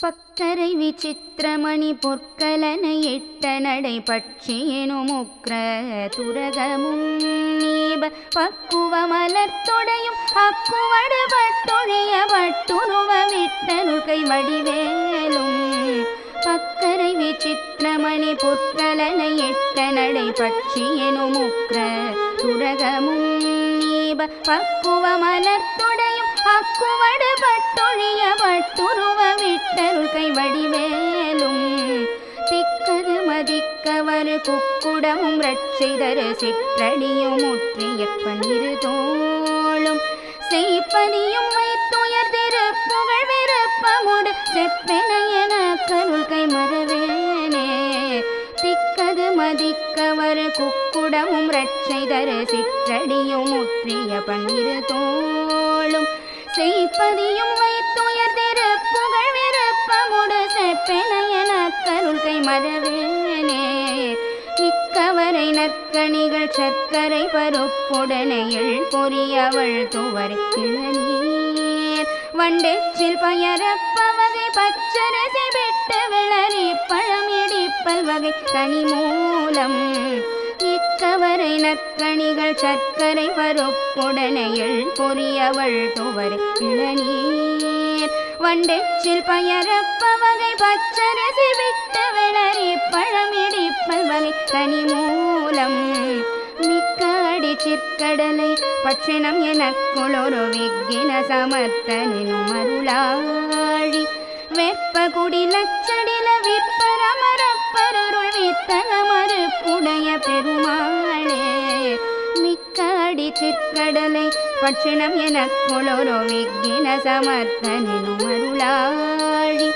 பக்கரை விசித்திரமணி பொற்கலனை எட்ட நடை பட்சியெனும் உக்ர துரகமும் நீப பக்குவ மலர்த்தொடையும் அக்குவடு பட்டொழிய பட்டுருவ விட்டனுகை வடிவேலும். பக்கரை விசித்திரமணி பொற்கலனை எட்ட நடை பட்சியெனும் உக்ர துரகமும் நீப பக்குவ மலர்த்தொடையும் அக்குவடு பட்டொழிய பட்டுருவ வடிவேலும் திக்கது மதிக்கவர் குக்குடமும் ரட்சிதர சிற்றடியும் முற்றிய பன்னிரு தோளும் செய்ப்பதியும் வைத்துயர் திருப்புகழ் விருப்பமுடு செப்பெனையன கருள் கை மறவேனே. திக்கது மதிக்கவர் குக்குடமும் ரட்சைதர சிற்றடியும் முற்றிய பன்னிரு தோளும். செய்ப்பதியும் வை கருள் இக்கவரை நற்கணிகள் சர்க்கரை பருப்புடனையில் பொரியவள் துவர் இளநீர். வண்டெச்சில் பயரப்பவகை பச்சரசை விட்டு விளறி பழம் இடிப்பல் வகை கனி மூலம் இக்கவரை நற்கணிகள் சர்க்கரை பருப்புடனையில் பொரியவள் துவர் இளநீர். வண்டெச்சில் பயரப்பவகை பச்சரசி தனி மூலம் மிக்கடி மிக்க அடி சிற்கடலை பட்சிணம் எனக்குளொரு விக்கின சமர்த்தனும் அருளாழி. வெப்ப குடி லச்சடில விற்பரமரப்பரருள் வித்தக மறுப்புடைய பெருமாளே. மிக்கடி சிற்கடலை பட்சிணம் எனக்குளொரு விக்கின சமர்த்தனும் அருளாழி.